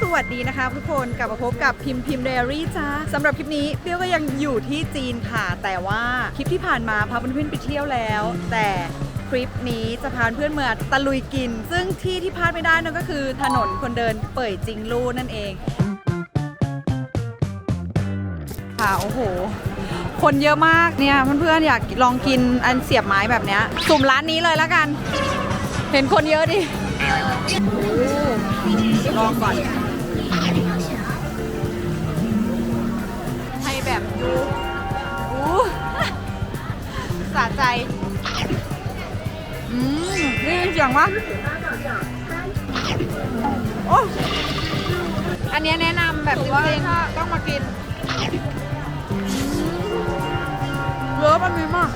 สวัสดีนะคะทุกคนกลับมาพบกับพิมพ์พิมพ์ไดอารี่จ้าสำหรับคลิปนี้เปรี้ยวก็ยังอยู่ที่จีนค่ะ แต่ว่าคลิปที่ผ่านมาพาเพื่อนๆไปเที่ยวแล้ว แต่คลิปนี้จะพาเพื่อนๆมาตะลุยกิน ซึ่งที่ที่พลาดไม่ได้นั่นก็คือถนนคนเดินเป่ยจิงลู่นั่นเอง ค่ะโอ้โห คนเยอะมากเนี่ยเพื่อนๆอยากลองกินอันเสียบไม้แบบเนี้ยสุ่มร้านนี้เลยแล้วกัน เห็นคนเยอะดิลองก่อน สะใจ อืมนี่เสียงวะโอ้อันเนี้ยแนะนำแบบจริงๆต้องมากินเยอะมันมีมาก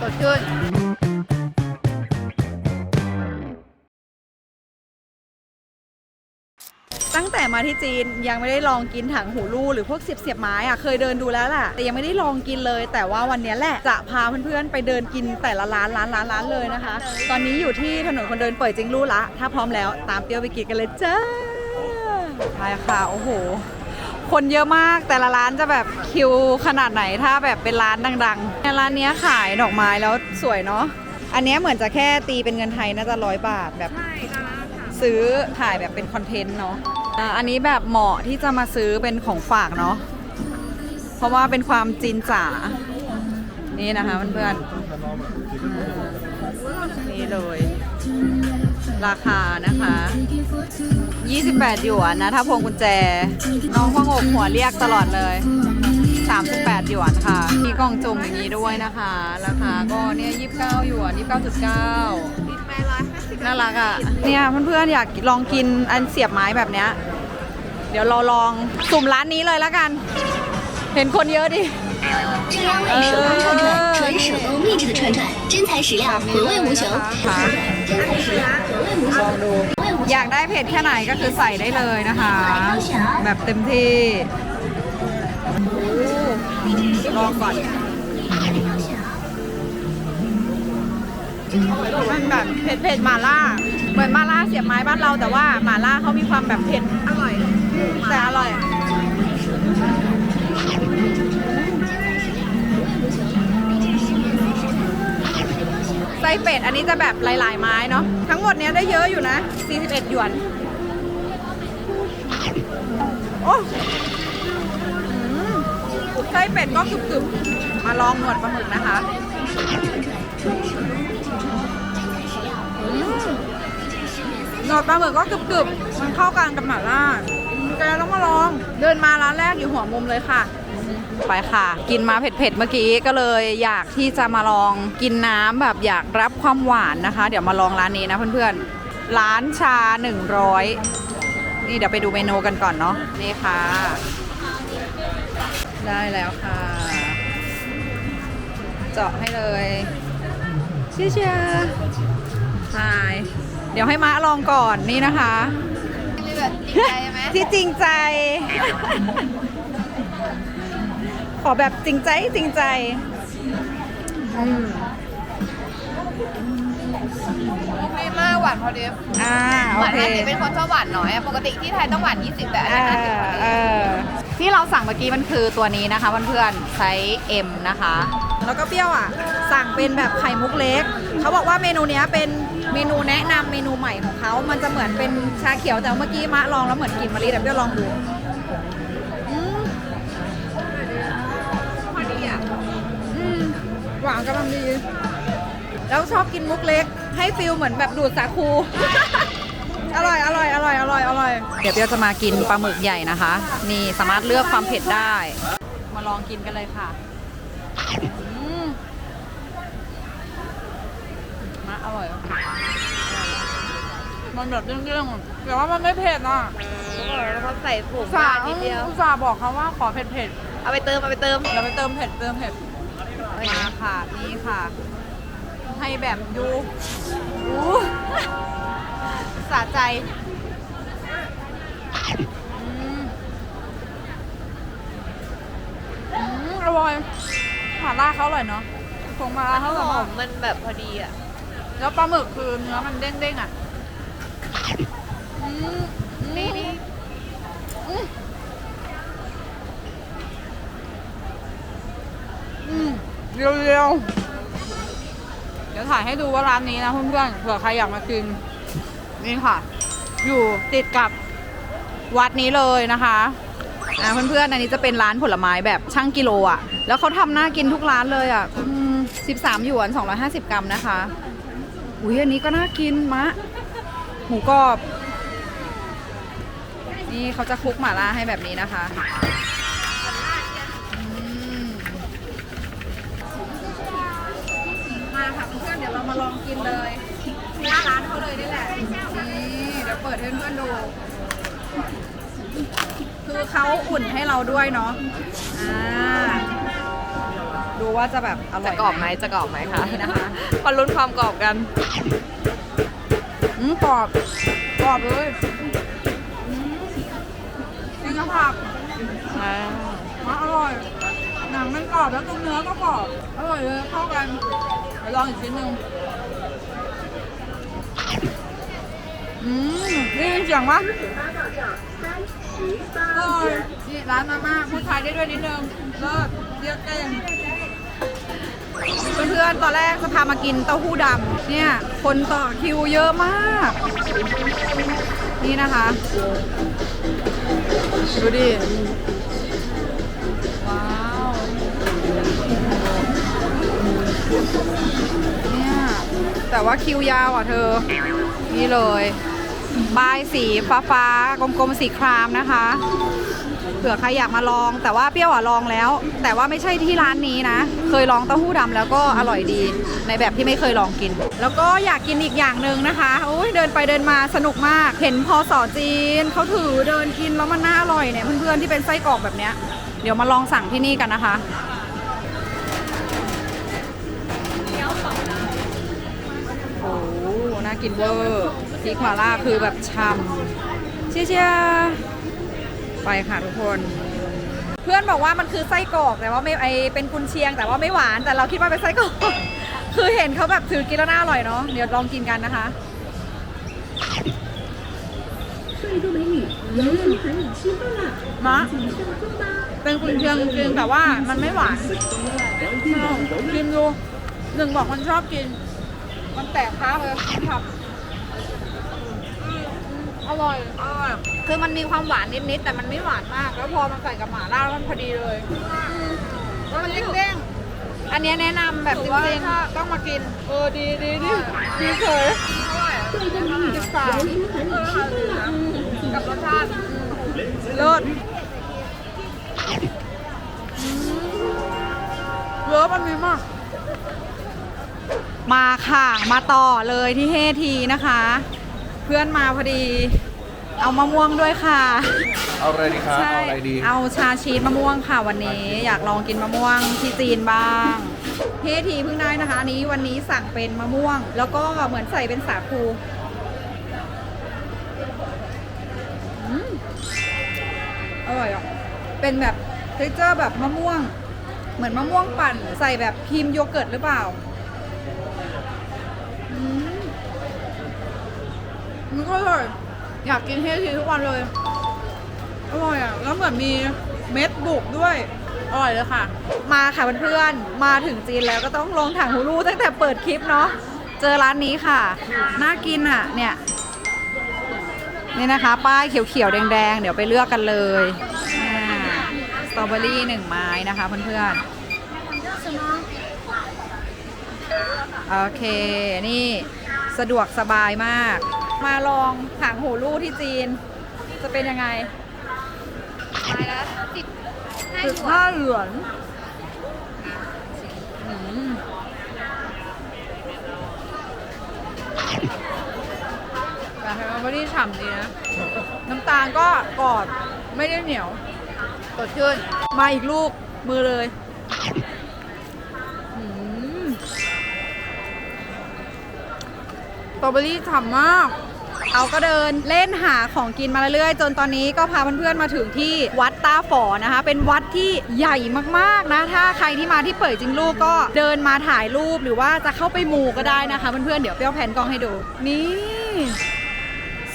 สดชื่น ตั้งแต่มาที่จีนยังไม่ได้ลองกินถังหูรูหรือพวกเสียบเสียบไม้อะเคยเดินดูแล้วแหละแต่ยังไม่ได้ลองกินเลย แต่ว่าวันเนี้ยแหละจะพาเพื่อนๆไปเดินกินแต่ละร้านร้านร้านร้านเลยนะคะ ตอนนี้อยู่ที่ถนนคนเดินเปิดจิงลู่ละ ถ้าพร้อมแล้วตามเปรี้ยวไปกินกันเลยจ้าใช่ค่ะโอ้โห คนเยอะมากแต่ละร้านจะแบบคิวขนาดไหนถ้าแบบเป็นร้านดังๆเนี่ยร้านเนี้ยขายดอกไม้แล้วสวยเนาะอันเนี้ยเหมือนจะแค่ตีเป็นเงินไทยน่าจะร้อยบาทแบบซื้อถ่ายแบบเป็นคอนเทนต์เนาะ อันนี้แบบเหมาะที่จะมาซื้อเป็นของฝากเนาะ เพราะว่าเป็นความจีนจ๋า นี่นะคะเพื่อนๆนี่เลย ราคานะคะ 28 หยวนนะ ถ้าพวงกุญแจ น้องพงกหัวเรียกตลอดเลย 38 หยวนค่ะ มีกล่องจุ่มอย่างนี้ด้วยนะคะ ราคาก็เนี่ย 29 หยวน 29.9 น่ารักอ่ะ เนี่ยเพื่อนๆอยากลองกินอันเสียบไม้แบบเนี้ย เดี๋ยวเราลองสุ่มร้านนี้เลยแล้วกัน เห็นคนเยอะดิ 这两位手工串串，纯手工秘制的串串，真材实料，回味无穷。 ค่ะ 真材实料，回味无 ล 穷 อง。ดู อยากได้เผ็ดแค่ไหนก็คือใส่ได้เลยนะคะ แบบเต็มที่ลองก่อน มันแบบเผ็ดเผ็ดๆมาล่า เหมือนมาล่าเสียบไม้บ้านเราแต่ว่ามาล่าเขามีความแบบเผ็ดอร่อย แต่อร่อยไส้เป็ดอันนี้จะแบบหลาย ๆ ไม้เนาะทั้งหมดเนี้ยได้เยอะอยู่นะ 41 หยวน โอ้ไส้เป็ดก็กรึบๆ มาลองหนวดปลาหมึกนะคะ หนวดปลาหมึกก็กรึบๆมันเข้ากันกับหม่าล่าแกต้องมาลอง เดินมาร้านแรกอยู่หัวมุมเลยค่ะ ไปค่ะ กินมาเผ็ดๆเมื่อกี้ก็เลยอยากที่จะมาลองกินน้ำแบบอยากรับความหวานนะคะ เดี๋ยวมาลองร้านนี้นะเพื่อนๆ ร้านชา 100 นี่เดี๋ยวไปดูเมนูกันก่อนเนาะนี่ค่ะ ได้แล้วค่ะ เจาะให้เลยเชียร์เชียร์ใช่ เดี๋ยวให้ม้าลองก่อนนี่นะคะ มีแบบจริงใจไหมที่จริงใจ ขอแบบจริงใจจริงใจอืมไม่มากหวานพอดีอ่าหโอวานเคห้าสิบเป็นคนชอบหวานน้อยอะปกติที่ไทยต้องหวานยี่สิบแต่อันเอนี้ห้าสิบอพอดีเออที่เราสั่งเมื่อกี้มันคือตัวนี้นะคะเพื่อนๆไซส์ M นะคะ แล้วก็เปรี้ยวอะ สั่งเป็นแบบไข่มุกเล็ก เขาบอกว่าเมนูเนี้ยเป็น เมนูแนะนำเมนูใหม่ของเขา มันจะเหมือนเป็นชาเขียวแต่เมื่อกี้มะลองแล้วเหมือนกลิ่นมะลิแต่เปรี้ยวลองดูอืมพอดีอะอืมหวานกำลังดี แล้วชอบกินมุกเล็ก ให้ฟิลเหมือนแบบดูดสาคู อร่อยอร่อยอร่อยอร่อยอร่อย เดี๋ยวเปียวจะมากินปลาหมึกใหญ่นะคะ นี่สามารถเลือกความเผ็ดได้ มาลองกินกันเลยค่ะ มันแบบเรื่องๆแต่ว่ามันไม่เผ็ดอะแล้วก็ใส่ผงสามานิดเดียว อุตส่าห์บอกเขาว่าขอเผ็ดเผ็ดเอาไปเติม เอาไปเติม ๆเราไปเติมเผ็ดเติมเผ็ดมาค่ะ นี่ค่ะ ให้แบบดูอู้สะใจอืมอืมอร่อยหมาล่าเขาอร่อยเนาะผงมาล่าเขาหแบบอว่ามมันแบบพอดีอะ แล้วปลาหมึกคือเนื้อมันเด้งๆอะ อืมนี่นี่อืมเรียวๆเดี๋ยวถ่ายให้ดูว่าร้านนี้นะเพื่อนๆเผื่อใครอยากมากิน นี่ค่ะ อยู่ติดกับวัดนี้เลยนะคะอ่าเพื่อนๆอันนี้จะเป็นร้านผลไม้แบบช่างกิโลอะ แล้วเขาทำน่ากินทุกร้านเลยอะอืม13หยวน250กรัมนะคะ อุ้ยอันนี้ก็น่ากินมะ หมูกรอบ นี่เขาจะคลุกหม่าล่าให้แบบนี้นะคะอืมมาค่ะเพื่อนๆเดี๋ยวเรามาลองกินเลยหน้าร้านเขาเลยนี่แหละนี่เดี๋ยวเปิดให้เพื่อนๆดู คือเขาอุ่นให้เราด้วยเนาะอ่าดูว่าจะแบบอร่จะอยกรอบไหมจะกรอบไหมคะนี่นะคะมาลุ้นความกรอบกัน อืมกรอบกรอบเลยอืมจริงกระผักอ่าอะอร่อย หนังมันกรอบแล้วตรงเนื้อก็กรอบ อร่อยเลยเข้ากันเดี๋ยวลองอีกชิ้นหนึ่งอืมได้ยินเสียงปะอร่อยนี่ร้านมาม่าผู้ชายได้ด้วยนิดนึงเลิศเรียกเก่ง เพื่อนๆ ตอนแรกจะพามากินเต้าหู้ดำเนี่ย คนต่อคิวเยอะมาก นี่นะคะ ดูดิ ว้าว เนี่ย แต่ว่าคิวยาวอะเธอ นี่เลย บายสีฟ้าฟ้าๆกลมๆ สีครามนะคะ เผื่อใครอยากมาลอง แต่ว่าเปรี้ยวอะลองแล้ว แต่ว่าไม่ใช่ที่ร้านนี้นะ เคยลองเต้าหู้ดำแล้วก็อร่อยดีในแบบที่ไม่เคยลองกิน แล้วก็อยากกินอีกอย่างหนึ่งนะคะโอ้ยเดินไปเดินมาสนุกมาก เห็นพอสอจีนเขาถือเดินกินแล้วมันน่าอร่อยเนี่ยเพื่อนๆที่เป็นไส้กรอกแบบเนี้ยเดี๋ยวมาลองสั่งที่นี่กันนะคะโอ้หน่ากินเวอร์พริกหม่าล่าคือแบบช่ำเชียเชีย ไปค่ะทุกคน เพื่อนบอกว่ามันคือไส้กรอกแต่ว่าไม่ไอเป็นกุนเชียง แต่ว่าไม่หวานแต่เราคิดว่าเป็นไส้กรอกคือเห็นเขาแบบถือกินแล้วน่าอร่อยเนาะเดี๋ยวลองกินกันนะคะมะเป็นกุนเชียงจริงแต่ว่ามันไม่หวานกินดูหนึ่งบอกมันชอบกิน มันแตกค้าเลยครับ อร่อยอคือมันมีความหวานนิดๆแต่มันไม่หวานมาก แล้วพอมันใส่กับหม่าล่าแล้มันพอดีเลยแล้วมันเด้งๆอันนี้แนะนำแบบจริงๆต้องมากิน เออดีดีดีดีเฉยอร่อยสิบามเอดกับรสชาติเลิศเยอะมันมีมาก มาค่ะ มาต่อเลยที่เฮทีนะคะ พื่อนมาพอดี เอามะม่วงด้วยค่ะ เอาอะไรดีครับใช่เอาอะไรดี เอาชาชีสมะม่วงค่ะวันนี้ อยากลองกินมะม่วงที่จีนบ้างเฮทีเพิ่งได้นะคะอันนี้วันนี้สั่งเป็นมะม่วง แล้วก็เหมือนใส่เป็นสาคูอืมอร่อยอะ เป็นแบบเทคเจอร์แบบมะม่วง เหมือนมะม่วงปั่น ใส่แบบครีมโยเกิร์ตหรือเปล่า มันก็อร่อยอยากกินเฮทีทุกวันเลย อร่อยอะ แล้วเหมือนมีเม็ดบุกด้วย อร่อยเลยค่ะ มาค่ะเพื่อนๆ มาถึงจีนแล้วก็ต้องลองถังหูรูตั้งแต่เปิดคลิปเนาะ เจอร้านนี้ค่ะ น่ากินอะ เนี่ย นี่นะคะ ป้ายเขียวๆ แดงๆ เดี๋ยวไปเลือกกันเลยอ่าสตรอเบอรี่หนึ่งไม้นะคะเพื่อนๆ โอเค นี่สะดวกสบายมาก มาลองถังหูรูที่จีน จะเป็นยังไงไม้ละสิบห้าหสิยบวนห้าเหรียญอืมแต่ให้มันไม่ได้ฉ่ำดีนะ น้ำตาลก็กรอบไม่ได้เหนียวสดชื่นมาอีกลูกมือเลยอืมสตรอเบอรี่ฉ่ำมาก เราก็เดินเล่นหาของกินมาเรื่อยๆ จนตอนนี้ก็พาเพื่อนๆมาถึงที่วัดตาฝอนะคะ เป็นวัดที่ใหญ่มากๆนะ ถ้าใครที่มาที่เปิดจริงลูกก็เดินมาถ่ายรูปหรือว่าจะเข้าไปหมู่ก็ได้นะคะเพื่อนๆเดี๋ยวเปี้ยวแผนกล้องให้ดู นี่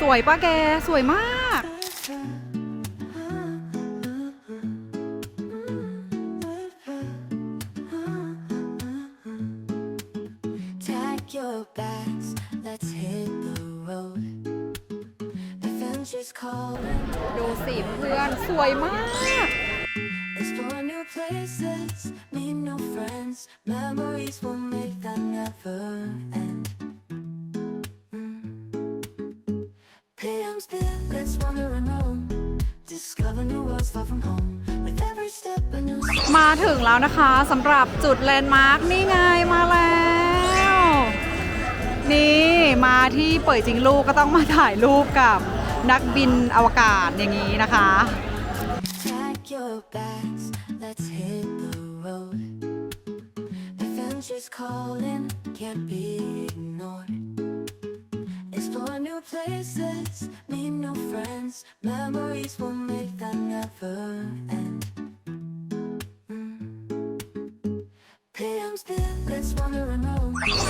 สวยปะแกสวยมาก พื่อนสวยมาก explore new places, meet new friends. Memories will make that never end. Mm. PM's there, let's wander and roam. Discover new worlds far from home. With every step a new มาถึงแล้วนะคะสำหรับจุดแลนด์มาร์คนี่ไงมาแล้ว นี่มาที่เปิดจริงลูกก็ต้องมาถ่ายรูปกับ นักบินอวกาศอย่างนี้นะคะ Pack your bags, let's hit the road. Adventures calling, can't be ignored. Explore new places, meet new friends. Memories will make that never end. Mm. PM's there, let's wander and.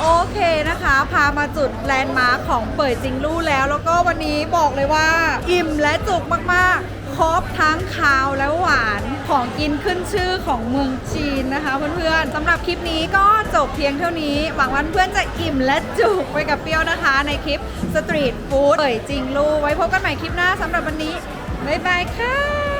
โอเคนะคะ พามาจุดแลนด์มาร์คของเปิดจริงลู่แล้ว แล้วก็วันนี้บอกเลยว่า อิ่มและจุกมากๆ ครบทั้งคาวและหวานของกินขึ้นชื่อของเมืองจีนนะคะเพื่อนๆสำหรับคลิปนี้ก็จบเพียงเท่านี้ หวังว่าเพื่อนจะอิ่มและจุกไปกับเปรี้ยวนะคะ ในคลิปสตรีทฟู้ดเปิดจริงลู่ไว้พบกันใหม่คลิปหน้าสำหรับวันนี้บ๊ายบายค่ะ